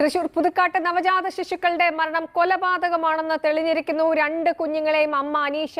തൃശൂർ പുതുക്കാട്ട് നവജാത ശിശുക്കളുടെ മരണം കൊലപാതകമാണെന്ന് തെളിഞ്ഞിരിക്കുന്നു. രണ്ട് കുഞ്ഞുങ്ങളെയും അമ്മ അനീഷ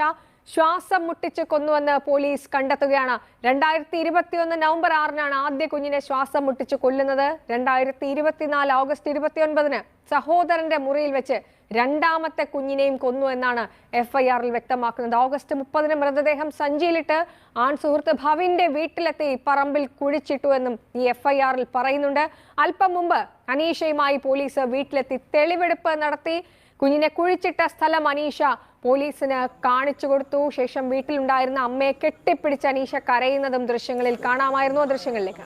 ശ്വാസം മുട്ടിച്ച് കൊന്നുവെന്ന് പോലീസ് കണ്ടെത്തുകയാണ്. രണ്ടായിരത്തി ഇരുപത്തിയൊന്ന് നവംബർ ആറിനാണ് ആദ്യ കുഞ്ഞിനെ ശ്വാസം മുട്ടിച്ച് കൊല്ലുന്നത്. രണ്ടായിരത്തി ഇരുപത്തിനാല് ഓഗസ്റ്റ് ഇരുപത്തിയൊൻപതിന് സഹോദരന്റെ മുറിയിൽ വെച്ച് രണ്ടാമത്തെ കുഞ്ഞിനെയും കൊന്നു എന്നാണ് എഫ്ഐആറിൽ വ്യക്തമാക്കുന്നത്. ഓഗസ്റ്റ് മുപ്പതിന് മൃതദേഹം സഞ്ചിയിലിട്ട് ആൺ സുഹൃത്ത് ഭവിന്റെ വീട്ടിലെത്തി പറമ്പിൽ കുഴിച്ചിട്ടു എന്നും ഈ എഫ്ഐആറിൽ പറയുന്നുണ്ട്. അല്പം മുമ്പ് അനീഷയുമായി പോലീസ് വീട്ടിലെത്തി തെളിവെടുപ്പ് നടത്തി. കുഞ്ഞിനെ കുഴിച്ചിട്ട സ്ഥലം അനീഷ പോലീസിന് കാണിച്ചു കൊടുത്തു. ശേഷം വീട്ടിലുണ്ടായിരുന്ന അമ്മയെ കെട്ടിപ്പിടിച്ച അനീഷ കരയുന്നതും ദൃശ്യങ്ങളിൽ കാണാമായിരുന്നു. ആ ദൃശ്യങ്ങളിലേക്ക്.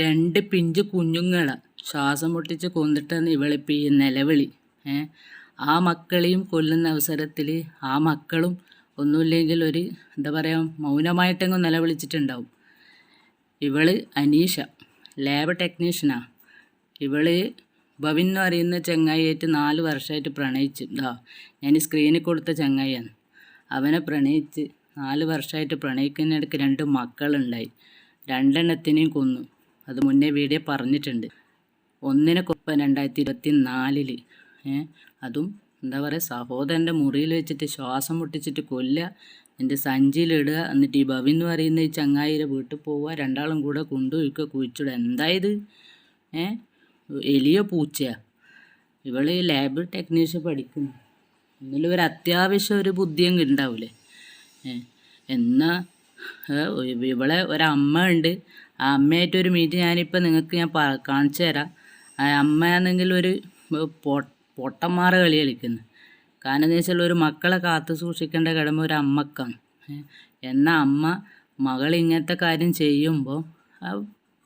രണ്ട് പിഞ്ച് കുഞ്ഞുങ്ങളെ ശ്വാസം മുട്ടിച്ച് കൊന്നിട്ടാണ് ഇവളിപ്പോൾ ഈ നിലവിളി. ഏ? ആ മക്കളെയും കൊല്ലുന്ന അവസരത്തിൽ ആ മക്കളും ഒന്നുമില്ലെങ്കിൽ ഒരു എന്താ പറയുക മൗനമായിട്ടെങ്ങും നിലവിളിച്ചിട്ടുണ്ടാവും. ഇവൾ അനീഷ ലാബ് ടെക്നീഷ്യനാ. ഇവൾ ഭവിൻ എന്ന് പറയുന്ന ചങ്ങായിയായിട്ട് നാല് വർഷമായിട്ട് പ്രണയിച്ചു. ഇതാ ഞാൻ സ്ക്രീനിൽ കൊടുത്ത ചങ്ങായിയാണ്. അവനെ പ്രണയിച്ച് നാല് വർഷമായിട്ട് പ്രണയിക്കുന്നിടയ്ക്ക് രണ്ട് മക്കളുണ്ടായി. രണ്ടെണ്ണത്തിനെയും കൊന്നു. അത് മുന്നേ വീഡിയോ പറഞ്ഞിട്ടുണ്ട്. ഒന്നിനെ കുപ്പ രണ്ടായിരത്തി ഇരുപത്തി നാലിൽ അതും എന്താ പറയുക സഹോദരന്റെ മുറിയിൽ വെച്ചിട്ട് ശ്വാസം മുട്ടിച്ചിട്ട് കൊല്ലുക എന്റെ സഞ്ചിയിലിടുക എന്നിട്ട് ഈ ഭവി എന്ന് പറയുന്ന ഈ ചങ്ങായിരെ വീട്ടിൽ പോവുക രണ്ടാളും കൂടെ കൊണ്ടുപോയിക്കുക കുഴിച്ചിടുക. എന്തായത്? ഏ എലിയോ പൂച്ചയാ? ഇവൾ ലാബ് ടെക്നീഷ്യൻ പഠിക്കുന്നു. എന്നാലും ഒരു അത്യാവശ്യം ഒരു ബുദ്ധിയും ഉണ്ടാവില്ലേ ഏ ഇവളെ ഒരമ്മ ഉണ്ട്. ആ അമ്മയായിട്ട് ഒരു മീറ്റ് ഞാനിപ്പോൾ നിങ്ങൾക്ക് ഞാൻ കാണിച്ചു തരാം. അമ്മയാണെങ്കിൽ ഒരു പൊ പൊട്ടന്മാര കളി കളിക്കുന്നത് കാരണം എന്ന് വെച്ചാൽ ഒരു മക്കളെ കാത്തു സൂക്ഷിക്കേണ്ട കടമ ഒരു അമ്മക്കാണ്. എന്നാൽ അമ്മ മകൾ ഇങ്ങനത്തെ കാര്യം ചെയ്യുമ്പോൾ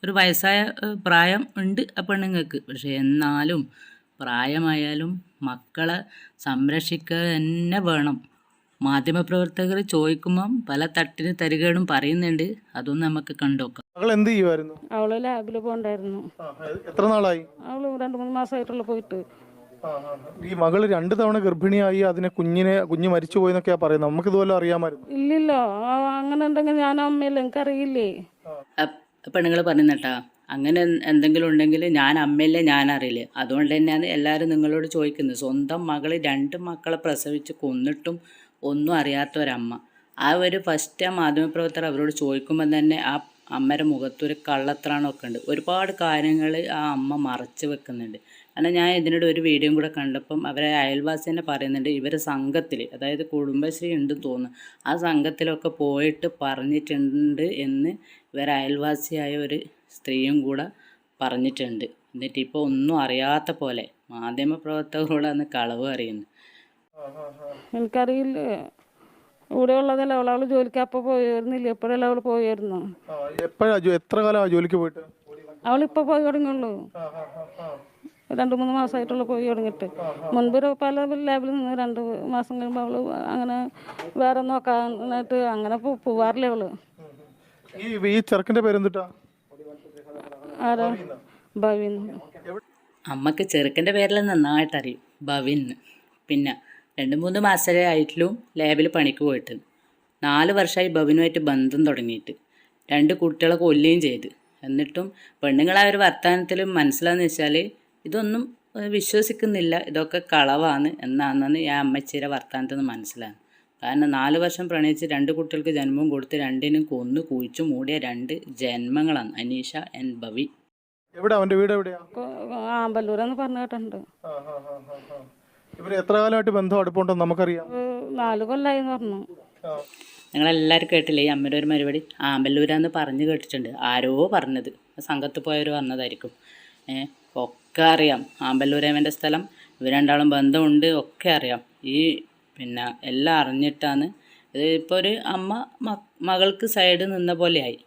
ഒരു വയസ്സായ പ്രായം ഉണ്ട് ആ പെണ്ണുങ്ങൾക്ക്. പക്ഷേ എന്നാലും പ്രായമായാലും മക്കളെ സംരക്ഷിക്കുക തന്നെ വേണം. മാധ്യമപ്രവർത്തകർ ചോദിക്കുമ്പം പല തട്ടിന് തരികേടും പറയുന്നുണ്ട്. അതൊന്നും നമുക്ക് കണ്ടുനോക്കാം. മകൾ എന്ത് ചെയ്യുമായിരുന്നു അവൾ ലാബിൽ പോണ്ടായിരുന്നു ആ, എത്ര നാളായി? അവൾ രണ്ട് മൂന്ന് മാസമായിട്ടുള്ള പോയിട്ട്. ഈ മകൾ രണ്ട് തവണ ഗർഭിണിയായി അതിനെ കുഞ്ഞിനെ കുഞ്ഞ് മരിച്ചു പോയെന്നൊക്കെയാ പറയുന്നത്. നമുക്ക് ഇതുപോലെ അറിയാമായിരുന്നു. ഇല്ലല്ലോ. ആ, അങ്ങനെ ഉണ്ടെങ്കിൽ ഞാൻ അമ്മയില്ല എനിക്കറിയില്ലേ? പെണ്ണുങ്ങൾ പറയുന്നട്ടാ അങ്ങനെ എന്ത് എന്തെങ്കിലും ഉണ്ടെങ്കിൽ ഞാൻ അമ്മയല്ലേ ഞാൻ അറിയില്ല? അതുകൊണ്ട് തന്നെയാണ് എല്ലാവരും നിങ്ങളോട് ചോദിക്കുന്നത്. സ്വന്തം മകൾ രണ്ട് മക്കളെ പ്രസവിച്ച് കൊന്നിട്ടും ഒന്നും അറിയാത്ത ഒരമ്മ. ആ ഒരു ഫസ്റ്റ് ആ മാധ്യമപ്രവർത്തകർ അവരോട് ചോദിക്കുമ്പോൾ തന്നെ ആ അമ്മയുടെ മുഖത്തൊരു കള്ളത്രാണമൊക്കെ ഉണ്ട്. ഒരുപാട് കാര്യങ്ങൾ ആ അമ്മ മറച്ച് വെക്കുന്നുണ്ട്. കാരണം ഞാൻ ഇതിനോട് ഒരു വീഡിയോയും കൂടെ കണ്ടപ്പം അവരെ അയൽവാസി തന്നെ പറയുന്നുണ്ട് ഇവരെ സംഘത്തിൽ അതായത് കുടുംബശ്രീ ഉണ്ടെന്ന് തോന്നുന്നു. ആ സംഘത്തിലൊക്കെ പോയിട്ട് പറഞ്ഞിട്ടുണ്ട് എന്ന് ഇവരെ അയൽവാസിയായ ഒരു സ്ത്രീയും കൂടെ പറഞ്ഞിട്ടുണ്ട്. എന്നിട്ട് ഇപ്പോൾ ഒന്നും അറിയാത്ത പോലെ മാധ്യമപ്രവർത്തകരോടാണ് കളവ് അറിയുന്നത് എനിക്കറിയില്ലേ. ഇവിടെ ഉള്ളതല്ല അവൾ അവൾ ജോലിക്ക് അപ്പൊ പോയിരുന്നില്ല? എപ്പോഴല്ല അവൾ പോയിരുന്നു. എപ്പോഴാ എത്ര ജോലിക്ക് പോയിട്ട്? അവളിപ്പോ പോയി തുടങ്ങിയുള്ളൂ രണ്ടു മൂന്ന് മാസമായിട്ടുള്ള പോയി തുടങ്ങിയിട്ട്. മുൻപ് ഒരു പല ലാബിൽ നിന്ന് രണ്ട് മാസം കഴിയുമ്പോൾ അവൾ അങ്ങനെ വേറെ നോക്കാനായിട്ട് അങ്ങനെ പോവാറില്ല അവൾ. ഈ ഈ ചെറുക്കന്റെ പേരെന്തിട്ടാ? ആരാ? ഭവിൻ. അമ്മയ്ക്ക് ചെറുക്കന്റെ പേരിൽ നന്നായിട്ട് അറിയും ഭവിൻ. പിന്നെ രണ്ട് മൂന്ന് മാസമേ ആയിട്ടുള്ളൂ ലാബിൽ പണിക്ക് പോയിട്ട്. നാല് വർഷമായി ബബിനുമായിട്ട് ബന്ധം തുടങ്ങിയിട്ട്. രണ്ട് കുട്ടികളെ കൊല്ലുകയും ചെയ്ത്. എന്നിട്ടും പെണ്ണുങ്ങളെ ഒരു വർത്തമാനത്തിൽ മനസ്സിലാന്ന് വെച്ചാൽ ഇതൊന്നും വിശ്വസിക്കുന്നില്ല. ഇതൊക്കെ കളവാണ് എന്നാണെന്ന് ഞാൻ അമ്മച്ചിയുടെ വർത്തമാനത്തിൽ നിന്ന് മനസ്സിലാണ് കാരണം നാല് വർഷം പ്രണയിച്ച് രണ്ട് കുട്ടികൾക്ക് ജന്മം കൊടുത്ത് രണ്ടിനും കൊന്നു കുഴിച്ചു മൂടിയ രണ്ട് ജന്മങ്ങളാണ് അനീഷ എൻ ബവി എവിടെ? അവന്റെ വീട് എവിടെയാ ആമ്പല്ലൂർ എന്ന് പറഞ്ഞു കേട്ടിട്ടുണ്ട്. എത്ര കാലമായിട്ട് ബന്ധം അടുപ്പുണ്ടെന്ന് നമുക്കറിയാം. നാല് കൊല്ലായി എന്ന് പറഞ്ഞു. ആ. ഞങ്ങളെല്ലാവരും കേട്ടില്ലേ ഈ അമ്മയുടെ ഒരു മറുപടി? ആമ്പല്ലൂരാന്ന് പറഞ്ഞു കേട്ടിട്ടുണ്ട്. ആരോ പറഞ്ഞത്. സംഘത്ത് പോയവർ പറഞ്ഞതായിരിക്കും ഏഹ് ഒക്കെ അറിയാം. ആമ്പല്ലൂരേവന്റെ സ്ഥലം. ഇവർ രണ്ടാളും ബന്ധമുണ്ട്. ഒക്കെ അറിയാം. ഈ പിന്നെ എല്ലാം അറിഞ്ഞിട്ടാണ്. ഇത് ഇപ്പോൾ ഒരു അമ്മ മകൾക്ക് സൈഡ് നിന്ന പോലെയായി.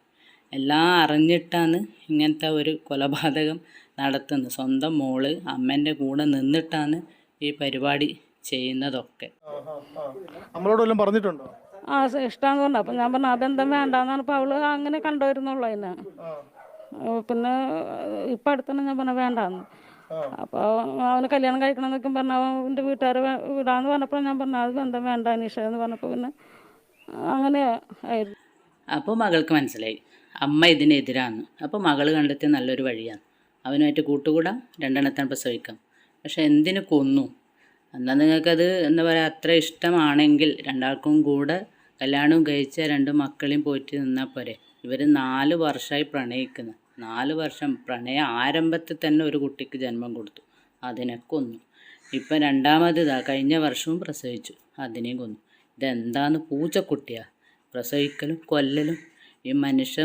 എല്ലാം അറിഞ്ഞിട്ടാണ് ഇങ്ങനത്തെ ഒരു കൊലപാതകം നടത്തുന്നത്. സ്വന്തം മോൾ അമ്മേന്റെ കൂടെ നിന്നിട്ടാണ് ഈ പരിപാടി ചെയ്യുന്നതൊക്കെ. നമ്മളോട് വല്ലതും പറഞ്ഞിട്ടുണ്ടോ? ആ ഇഷ്ടം കൊണ്ട് അപ്പം ഞാൻ പറഞ്ഞു അതെന്താ വേണ്ടെന്നാണ്. അപ്പൊ അവൾ അങ്ങനെ കണ്ടുവരുന്നുള്ളൂ അതിന്. പിന്നെ ഇപ്പം അടുത്തന്നെ ഞാൻ പറഞ്ഞു വേണ്ടാന്ന്. അപ്പോൾ അവന് കല്യാണം കഴിക്കണം എന്നൊക്കെ പറഞ്ഞു അവന്റെ വീട്ടുകാരെ വിടാന്ന് പറഞ്ഞപ്പോൾ ഞാൻ പറഞ്ഞു അത് ബന്ധം വേണ്ട അനീഷ എന്ന് പറഞ്ഞപ്പോൾ പിന്നെ അങ്ങനെ ആയിരുന്നു അപ്പോൾ മകൾക്ക് മനസ്സിലായി. അമ്മ ഇതിനെതിരാന്ന്. അപ്പോൾ മകൾ കണ്ടെത്തിയ നല്ലൊരു വഴിയാണ്. അവനുമായിട്ട് കൂട്ടുകൂടാം. രണ്ടെണ്ണത്താൻ പ്രസവിക്കാം പക്ഷെ എന്തിനു കൊന്നു? എന്നാൽ നിങ്ങൾക്കത് എന്താ പറയുക അത്ര ഇഷ്ടമാണെങ്കിൽ രണ്ടാൾക്കും കൂടെ കല്യാണവും കഴിച്ച രണ്ട് മക്കളെയും പോയിട്ട് നിന്നാൽ പോരെ. ഇവർ നാല് വർഷമായി പ്രണയിക്കുന്നു. നാല് വർഷം പ്രണയ ആരംഭത്തിൽ തന്നെ ഒരു കുട്ടിക്ക് ജന്മം കൊടുത്തു. അതിനെ കൊന്നു. ഇപ്പം രണ്ടാമത് ഇതാ കഴിഞ്ഞ വർഷവും പ്രസവിച്ചു. അതിനെയും കൊന്നു. ഇതെന്താന്ന് പൂച്ചക്കുട്ടിയാ? പ്രസവിക്കലും കൊല്ലലും ഈ മനുഷ്യ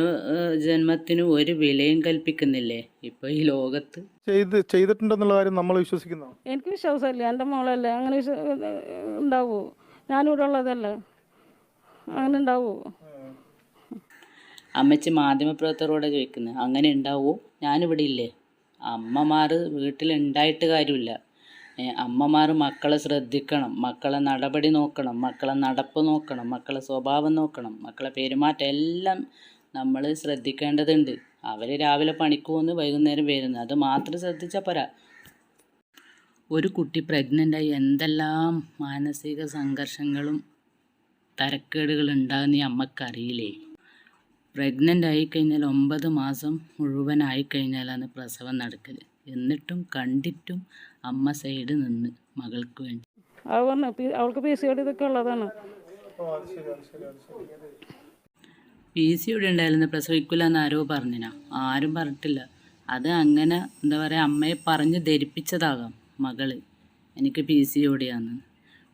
ജന്മത്തിന് ഒരു വിലയും കൽപ്പിക്കുന്നില്ലേ? ഇപ്പൊ ഈ ലോകത്ത്. ചെയ്ത് ചെയ്തിട്ടുണ്ടെന്നുള്ള കാര്യം നമ്മൾ വിശ്വസിക്കുന്നു? എനിക്ക് വിശ്വാസമില്ല. എന്റെ മോളല്ലേ അങ്ങനെ ഉണ്ടാവൂ. ഞാനിവിടെ ഉള്ളതല്ലേ അങ്ങനെ ഉണ്ടാവൂ. അമ്മച്ചി മാധ്യമപ്രവർത്തകരോട് ചോദിക്കുന്നത് അങ്ങനെ ഉണ്ടാവൂ? ഞാനിവിടെ ഇല്ലേ. അമ്മമാർ വീട്ടിലുണ്ടായിട്ട് കാര്യമില്ല. അമ്മമാർ മക്കളെ ശ്രദ്ധിക്കണം മക്കളെ നടപടി നോക്കണം മക്കളെ നടപ്പ് നോക്കണം മക്കളെ സ്വഭാവം നോക്കണം മക്കളെ പെരുമാറ്റം എല്ലാം നമ്മൾ ശ്രദ്ധിക്കേണ്ടതുണ്ട്. അവർ രാവിലെ പണിക്ക് പോകുന്നു വൈകുന്നേരം വരുന്നു. അത് മാത്രം ശ്രദ്ധിച്ചാൽ പോരാ. ഒരു കുട്ടി പ്രഗ്നന്റായി എന്തെല്ലാം മാനസിക സംഘർഷങ്ങളും തരക്കേടുകളും ഉണ്ടാകുന്ന ഈ അമ്മക്കറിയില്ലേ? പ്രഗ്നന്റ് ആയിക്കഴിഞ്ഞാൽ ഒമ്പത് മാസം മുഴുവനായി കഴിഞ്ഞാലാണ് പ്രസവം നടക്കൽ എന്നിട്ടും കണ്ടിട്ടും അമ്മ സൈഡ് നിന്ന് മകൾക്ക് വേണ്ടി. അത് പറഞ്ഞു അവൾക്ക് പി സി ഓടി ഇതൊക്കെ ഉള്ളതാണ്. പി സി ഇവിടെ ഉണ്ടായിരുന്നു പ്രസവിക്കില്ല എന്ന് ആരോ പറഞ്ഞിനാ. ആരും പറഞ്ഞിട്ടില്ല. അത് അങ്ങനെ എന്താ പറയുക അമ്മയെ പറഞ്ഞ് ധരിപ്പിച്ചതാകാം മകൾ. എനിക്ക് പി സി ഓടിയാന്ന്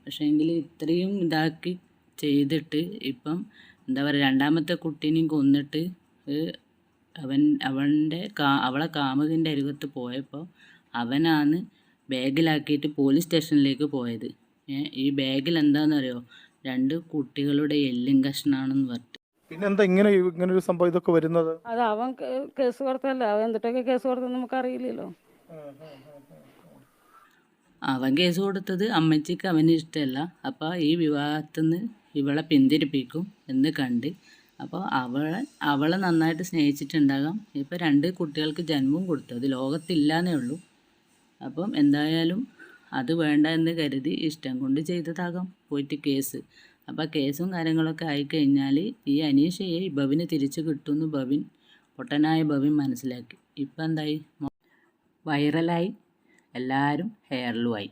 പക്ഷേ എങ്കിൽ ഇത്രയും ഇതാക്കി ചെയ്തിട്ട് ഇപ്പം എന്താ പറയുക രണ്ടാമത്തെ കുട്ടീനെയും കൊന്നിട്ട് അവൻ അവന്റെ കാ അവളെ കാമുകിന്റെ അരികത്ത് പോയപ്പോൾ അവനാണ് ബാഗിലാക്കിയിട്ട് പോലീസ് സ്റ്റേഷനിലേക്ക് പോയത്. ഈ ബാഗിൽ എന്താണെന്നറിയോ? രണ്ട് കുട്ടികളുടെ എല്ലും കഷ്ണാണെന്ന് പറഞ്ഞു പിന്നെന്താ ഇങ്ങനെ ഇങ്ങനെ ഒരു സംഭവം ഇതൊക്കെ വരുന്നത്? അത് അവൻ കേസ് കൊടുത്തല്ല അവൻ എന്തിട്ടൊക്കെ കേസ് കൊടുത്തെന്ന് നമുക്ക് അറിയില്ലല്ലോ അവൻ കേസ് കൊടുത്തത് അമ്മച്ചിക്ക് അവന് ഇഷ്ടമല്ല. അപ്പോൾ ഈ വിവാഹത്തിൽ നിന്ന് ഇവളെ പിന്തിരിപ്പിക്കും എന്ന് കണ്ട് അപ്പോൾ അവൾ അവളെ നന്നായിട്ട് സ്നേഹിച്ചിട്ടുണ്ടാകാം. ഇപ്പോൾ രണ്ട് കുട്ടികൾക്ക് ജന്മം കൊടുത്തു. അത് ലോകത്തില്ലാന്നേ ഉള്ളൂ. അപ്പം എന്തായാലും അത് വേണ്ട എന്ന് കരുതി ഇഷ്ടം കൊണ്ട് ചെയ്തതാകാം. പോയിട്ട് കേസ്. അപ്പോൾ കേസും കാര്യങ്ങളൊക്കെ ആയിക്കഴിഞ്ഞാൽ ഈ അനീഷയെ ബവിന് തിരിച്ചു കിട്ടുമെന്ന് ബവിൻ പൊട്ടനായ ബവിൻ മനസ്സിലാക്കി. ഇപ്പം എന്തായി? വൈറലായി. എല്ലാവരും ഹെയറിലുമായി